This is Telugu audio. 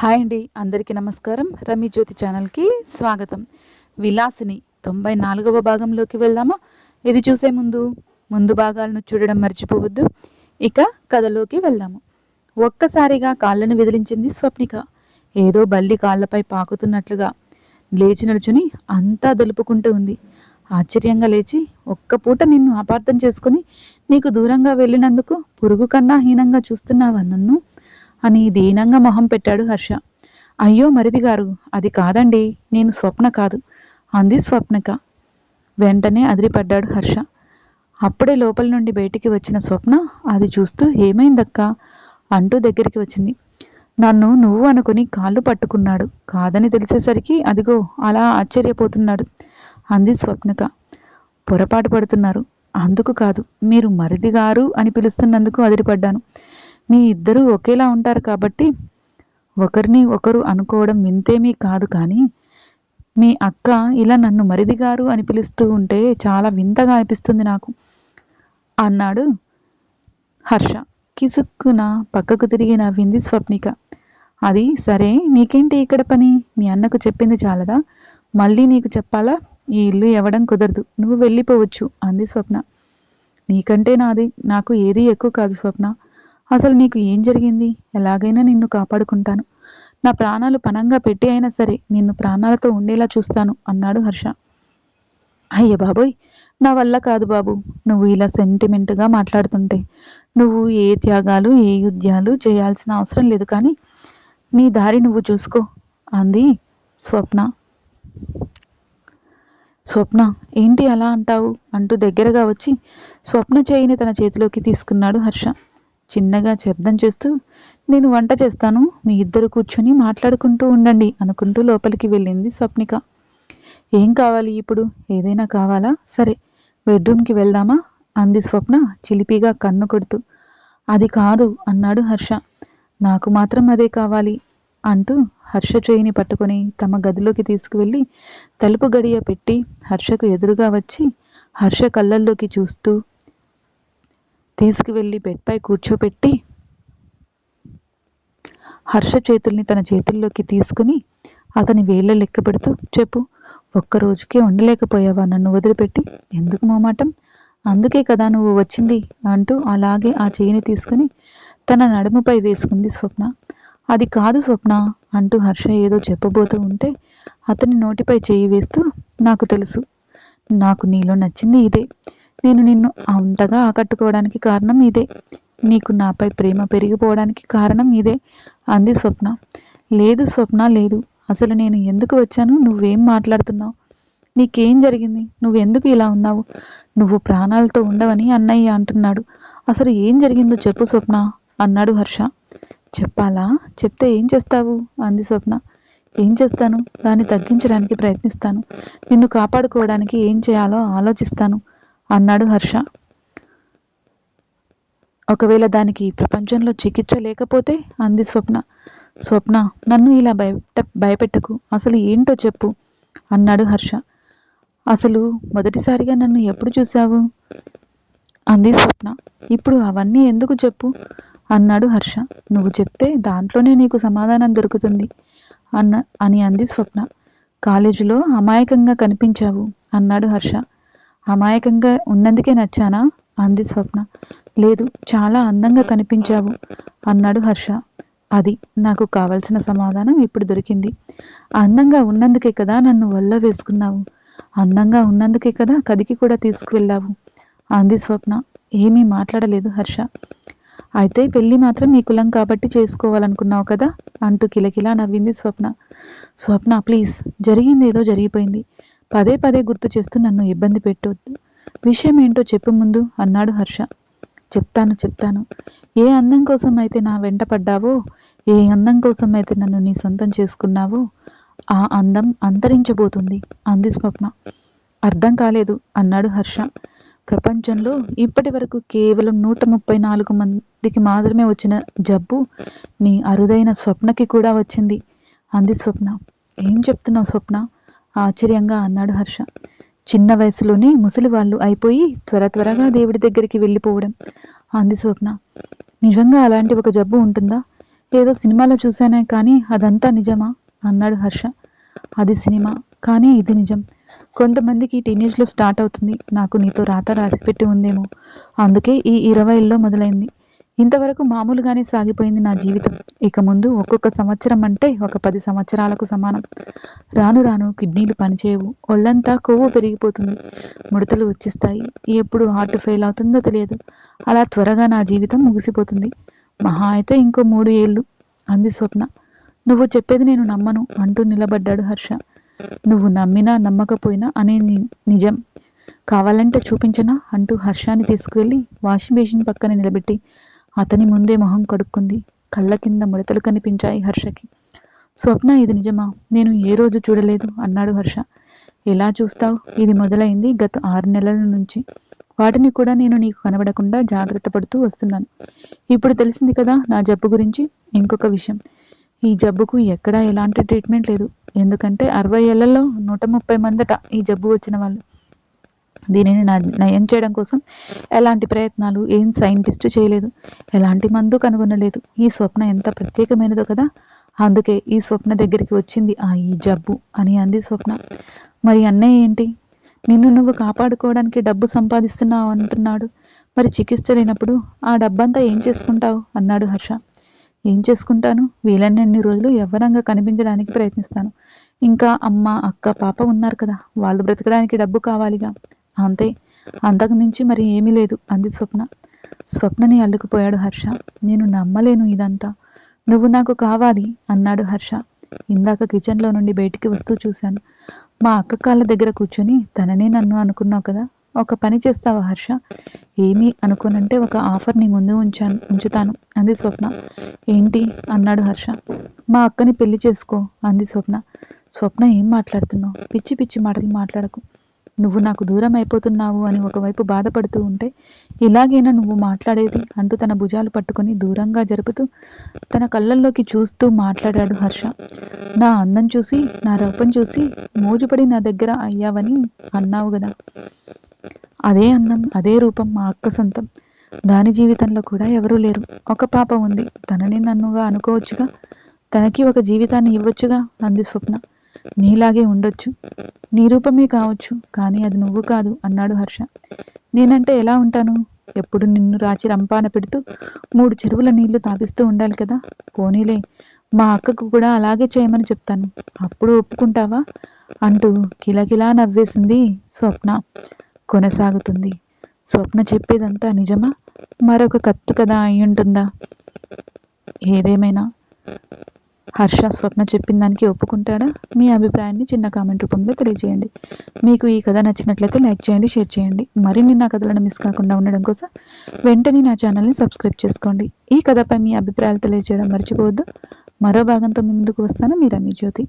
హాయ్ అండి అందరికీ నమస్కారం. రమి జ్యోతి ఛానల్కి స్వాగతం. విలాసిని తొంభై నాలుగవ భాగంలోకి వెళ్దామా? ఇది చూసే ముందు ముందు భాగాలను చూడడం మర్చిపోవద్దు. ఇక కథలోకి వెళ్దాము. ఒక్కసారిగా కాళ్ళను విదిలించింది స్వప్నిక. ఏదో బల్లి కాళ్ళపై పాకుతున్నట్లుగా లేచి నడుచుని అంతా దులుపుకుంటూ ఉంది. ఆశ్చర్యంగా లేచి ఒక్క పూట నిన్ను అపార్థం చేసుకుని నీకు దూరంగా వెళ్ళినందుకు పురుగు కన్నా హీనంగా చూస్తున్నావా నన్ను? అని దీనంగా మొహం పెట్టాడు హర్ష. అయ్యో మరిది గారు అది కాదండి నేను స్వప్న కాదు అంది స్వప్నక. వెంటనే అదిరిపడ్డాడు హర్ష. అప్పుడే లోపల నుండి బయటికి వచ్చిన స్వప్న అది చూస్తూ ఏమైందక్కా? అంటూ దగ్గరికి వచ్చింది. నన్ను నువ్వు అనుకుని కాళ్ళు పట్టుకున్నాడు కాదని తెలిసేసరికి అదిగో అలా ఆశ్చర్యపోతున్నాడు అంది స్వప్నక. పొరపాటు పడుతున్నారు అందుకు కాదు మీరు మరిది గారు అని పిలుస్తున్నందుకు అదిరిపడ్డాను. మీ ఇద్దరూ ఒకేలా ఉంటారు కాబట్టి ఒకరిని ఒకరు అనుకోవడం వింతేమీ కాదు కానీ మీ అక్క ఇలా నన్ను మరిది గారు అని పిలుస్తూ ఉంటే చాలా వింతగా అనిపిస్తుంది నాకు. అన్నాడు హర్ష. కిసుక్కున పక్కకు తిరిగి నవ్వింది స్వప్నిక. అది సరే నీకేంటి ఇక్కడ పని? మీ అన్నకు చెప్పింది చాలదా? మళ్ళీ నీకు చెప్పాలా? ఈ ఇల్లు ఇవ్వడం కుదరదు. నువ్వు వెళ్ళిపోవచ్చు అంది స్వప్న. నీకంటే నాది నాకు ఏది ఎక్కువ కాదు స్వప్న. అసలు నీకు ఏం జరిగింది? ఎలాగైనా నిన్ను కాపాడుకుంటాను. నా ప్రాణాలు పనంగా పెట్టి అయినా సరే నిన్ను ప్రాణాలతో ఉండేలా చూస్తాను అన్నాడు హర్ష. అయ్య బాబోయ్! నా వల్ల కాదు బాబు. నువ్వు ఇలా సెంటిమెంట్గా మాట్లాడుతుంటే నువ్వు ఏ త్యాగాలు ఏ యుద్ధాలు చేయాల్సిన అవసరం లేదు కానీ నీ దారి నువ్వు చూసుకో అంది స్వప్న. స్వప్న ఏంటి అలా అంటావు? అంటూ దగ్గరగా వచ్చి స్వప్న చేయిని తన చేతిలోకి తీసుకున్నాడు హర్ష. చిన్నగా శబ్దం చేస్తూ నేను వంట చేస్తాను మీ ఇద్దరు కూర్చొని మాట్లాడుకుంటూ ఉండండి అనుకుంటూ లోపలికి వెళ్ళింది స్వప్నిక. ఏం కావాలి ఇప్పుడు? ఏదైనా కావాలా? సరే బెడ్రూమ్కి వెళ్దామా? అంది స్వప్న చిలిపిగా కన్ను కొడుతూ. అది కాదు అన్నాడు హర్ష. నాకు మాత్రం అదే కావాలి అంటూ హర్ష చేయిని పట్టుకొని తమ గదిలోకి తీసుకువెళ్ళి తలుపు గడియ పెట్టి హర్షకు ఎదురుగా వచ్చి హర్ష కళ్ళల్లోకి చూస్తూ తీసుకువెళ్ళి బెడ్పై కూర్చోపెట్టి హర్ష చేతుల్ని తన చేతుల్లోకి తీసుకుని అతని వేళ్ళ లెక్క పెడుతూ చెప్పు ఒక్క రోజుకే ఉండలేకపోయావా నన్ను వదిలిపెట్టి? ఎందుకు మోమాటం అందుకే కదా నువ్వు వచ్చింది అంటూ అలాగే ఆ చేయిని తీసుకుని తన నడుముపై వేసుకుంది స్వప్న. అది కాదు స్వప్న అంటూ హర్ష ఏదో చెప్పబోతూ ఉంటే అతని నోటిపై చేయి వేస్తూ నాకు తెలుసు. నాకు నీలో నచ్చింది ఇదే. నేను నిన్ను అంతగా ఆకట్టుకోవడానికి కారణం ఇదే. నీకు నాపై ప్రేమ పెరిగిపోవడానికి కారణం ఇదే. అంది స్వప్న. లేదు స్వప్న లేదు. అసలు నేను ఎందుకు వచ్చాను? నువ్వేం మాట్లాడుతున్నావు? నీకేం జరిగింది? నువ్వెందుకు ఇలా ఉన్నావు? నువ్వు ప్రాణాలతో ఉండవని అన్నయ్య అంటున్నాడు. అసలు ఏం జరిగిందో చెప్పు స్వప్న అన్నాడు హర్ష. చెప్పాలా? చెప్తే ఏం చేస్తావు? అంది స్వప్న. ఏం చేస్తాను? దాన్ని తగ్గించడానికి ప్రయత్నిస్తాను. నిన్ను కాపాడుకోవడానికి ఏం చేయాలో ఆలోచిస్తాను. అన్నాడు హర్ష. ఒకవేళ దానికి ప్రపంచంలో చికిత్స లేకపోతే అంది స్వప్న. స్వప్న నన్ను ఇలా భయపెట్ట భయపెట్టకు. అసలు ఏంటో చెప్పు అన్నాడు హర్ష. అసలు మొదటిసారిగా నన్ను ఎప్పుడు చూశావు? అంది స్వప్న. ఇప్పుడు అవన్నీ ఎందుకు చెప్పు అన్నాడు హర్ష. నువ్వు చెప్తే దాంట్లోనే నీకు సమాధానం దొరుకుతుంది అన్న అని అంది స్వప్న. కాలేజీలో అమాయకంగా కనిపించావు అన్నాడు హర్ష. అమాయకంగా ఉన్నందుకే నచ్చానా? అంది స్వప్న. లేదు చాలా అందంగా కనిపించావు అన్నాడు హర్ష. అది నాకు కావలసిన సమాధానం ఇప్పుడు దొరికింది. అందంగా ఉన్నందుకే కదా నన్ను వల్ల వేసుకున్నావు. అందంగా ఉన్నందుకే కదా కదికి కూడా తీసుకువెళ్ళావు అంది స్వప్న. ఏమీ మాట్లాడలేదు హర్ష. అయితే పెళ్ళి మాత్రం మీ కులం కాబట్టి చేసుకోవాలనుకున్నావు కదా అంటూ కిలకిలా నవ్వింది స్వప్న. స్వప్న ప్లీజ్ జరిగింది ఏదో జరిగిపోయింది. పదే పదే గుర్తు చేస్తూ నన్ను ఇబ్బంది పెట్టొద్దు విషయం ఏంటో చెప్పు ముందు అన్నాడు హర్ష. చెప్తాను చెప్తాను. ఏ అందం కోసం అయితే నా వెంట పడ్డావో ఏ అందం కోసం అయితే నన్ను నీ సొంతం చేసుకున్నావో ఆ అందం అంతరించబోతుంది అంది స్వప్న. అర్థం కాలేదు అన్నాడు హర్ష. ప్రపంచంలో ఇప్పటి వరకు కేవలం నూట ముప్పై నాలుగు మందికి మాత్రమే వచ్చిన జబ్బు నీ అరుదైన స్వప్నకి కూడా వచ్చింది అంది స్వప్న. ఏం చెప్తున్నావు స్వప్న? ఆశ్చర్యంగా అన్నాడు హర్ష. చిన్న వయసులోనే ముసలి వాళ్ళు అయిపోయి త్వర త్వరగా దేవుడి దగ్గరికి వెళ్ళిపోవడం. అంది స్వప్న. నిజంగా అలాంటి ఒక జబ్బు ఉంటుందా? ఏదో సినిమాలో చూశానే కానీ అదంతా నిజమా? అన్నాడు హర్ష. అది సినిమా కానీ ఇది నిజం. కొంతమందికి టీనేజ్లో స్టార్ట్ అవుతుంది. నాకు నీతో రాత రాసిపెట్టి ఉందేమో. అందుకే ఈ ఇరవైల్లో మొదలైంది. ఇంతవరకు మామూలుగానే సాగిపోయింది నా జీవితం. ఇక ముందు ఒక్కొక్క సంవత్సరం అంటే ఒక పది సంవత్సరాలకు సమానం. రాను రాను కిడ్నీలు పనిచేయవు. ఒళ్ళంతా కొవ్వు పెరిగిపోతుంది. ముడతలు వచ్చిస్తాయి. ఎప్పుడు హార్ట్ ఫెయిల్ అవుతుందో తెలియదు. అలా త్వరగా నా జీవితం ముగిసిపోతుంది. మహా అయితే ఇంకో మూడు ఏళ్ళు. అంది స్వప్న. నువ్వు చెప్పేది నేను నమ్మను అంటూ నిలబడ్డాడు హర్ష. నువ్వు నమ్మినా నమ్మకపోయినా అనే నిజం. కావాలంటే చూపించనా అంటూ హర్షాన్ని తీసుకువెళ్ళి వాషింగ్ మెషిన్ పక్కన నిలబెట్టి అతని ముందే మొహం కడుక్కుంది. కళ్ళ కింద ముడతలు కనిపించాయి హర్షకి. స్వప్న ఇది నిజమా? నేను ఏ రోజు చూడలేదు? అన్నాడు హర్ష. ఎలా చూస్తావు? ఇది మొదలైంది గత ఆరు నెలల నుంచి. వాటిని కూడా నేను నీకు కనబడకుండా జాగ్రత్త పడుతూ వస్తున్నాను. ఇప్పుడు తెలిసింది కదా నా జబ్బు గురించి? ఇంకొక విషయం. ఈ జబ్బుకు ఎక్కడా ఎలాంటి ట్రీట్మెంట్ లేదు. ఎందుకంటే అరవై ఏళ్ళలో నూట ముప్పై మందట ఈ జబ్బు వచ్చిన వాళ్ళు. దీనిని నయం చేయడం కోసం ఎలాంటి ప్రయత్నాలు ఏం సైంటిస్ట్ చేయలేదు. ఎలాంటి మందు కనుగొనలేదు. ఈ స్వప్న ఎంత ప్రత్యేకమైనదో కదా. అందుకే ఈ స్వప్న దగ్గరికి వచ్చింది ఆ ఈ జబ్బు అని అంది స్వప్న. మరి అన్నయ్య ఏంటి? నిన్ను నువ్వు కాపాడుకోవడానికి డబ్బు సంపాదిస్తున్నావు అంటున్నాడు. మరి చికిత్స లేనప్పుడు ఆ డబ్బంతా ఏం చేసుకుంటావు? అన్నాడు హర్ష. ఏం చేసుకుంటాను? వీలన్నన్ని రోజులు యవ్వనంగా కనిపించడానికి ప్రయత్నిస్తాను. ఇంకా అమ్మ అక్క పాప ఉన్నారు కదా. వాళ్ళు బ్రతకడానికి డబ్బు కావాలిగా. అంతే. అంతకుమించి మరి ఏమీ లేదు. అంది స్వప్న. స్వప్నని అల్లుకుపోయాడు హర్ష. నేను నమ్మలేను ఇదంతా. నువ్వు నాకు కావాలి అన్నాడు హర్ష. ఇందాక కిచెన్లో నుండి బయటికి వస్తూ చూశాను. మా అక్క కాళ్ళ దగ్గర కూర్చొని తననే నన్ను అనుకున్నావు కదా? ఒక పని చేస్తావా హర్ష? ఏమీ అనుకోనంటే ఒక ఆఫర్ నీ ముందు ఉంచాను ఉంచుతాను అంది స్వప్న. ఏంటి? అన్నాడు హర్ష. మా అక్కని పెళ్ళి చేసుకో అంది స్వప్న. స్వప్న ఏం మాట్లాడుతున్నావు? పిచ్చి పిచ్చి మాటలు మాట్లాడకు. నువ్వు నాకు దూరం అయిపోతున్నావు అని ఒకవైపు బాధపడుతూ ఉంటే ఇలాగైనా నువ్వు మాట్లాడేది? అంటూ తన భుజాలు పట్టుకొని దూరంగా జరుపుతూ తన కళ్ళల్లోకి చూస్తూ మాట్లాడాడు హర్ష. నా అందం చూసి నా రూపం చూసి మోజుపడి నా దగ్గర అయ్యావని అన్నావు కదా అదే అందం అదే రూపం మా అక్క సొంతం. దాని జీవితంలో కూడా ఎవరూ లేరు. ఒక పాప ఉంది. తనని నన్నుగా అనుకోవచ్చుగా? తనకి ఒక జీవితాన్ని ఇవ్వచ్చుగా? అంది స్వప్న. నీలాగే ఉండొచ్చు. నీ రూపమే కావచ్చు కానీ అది నువ్వు కాదు అన్నాడు హర్ష. నేనంటే ఎలా ఉంటాను? ఎప్పుడు నిన్ను రాచి రంపాన పెడుతూ మూడు చెరువుల నీళ్ళు తాపిస్తూ ఉండాలి కదా? పోనీలే మా అక్కకు కూడా అలాగే చేయమని చెప్తాను. అప్పుడు ఒప్పుకుంటావా? అంటూ కిలకిలా నవ్వేసింది స్వప్న. కొనసాగుతుంది. స్వప్న చెప్పేదంతా నిజమా? మరొక కత్తు కదా అయి ఉంటుందా ఏదేమైనా? హర్ష స్వప్న చెప్పిన దానికి ఒప్పుకుంటాడా? మీ అభిప్రాయాన్ని చిన్న కామెంట్ రూపంలో తెలియజేయండి. మీకు ఈ కథ నచ్చినట్లయితే లైక్ చేయండి షేర్ చేయండి. మరిన్ని నా కథలను మిస్ కాకుండా ఉండడం కోసం వెంటనే నా ఛానల్ని సబ్స్క్రైబ్ చేసుకోండి. ఈ కథపై మీ అభిప్రాయాలు తెలియజేయడం మర్చిపోవద్దు. మరో భాగంతో మీ ముందుకు వస్తాను. మీ రమ్య జ్యోతి.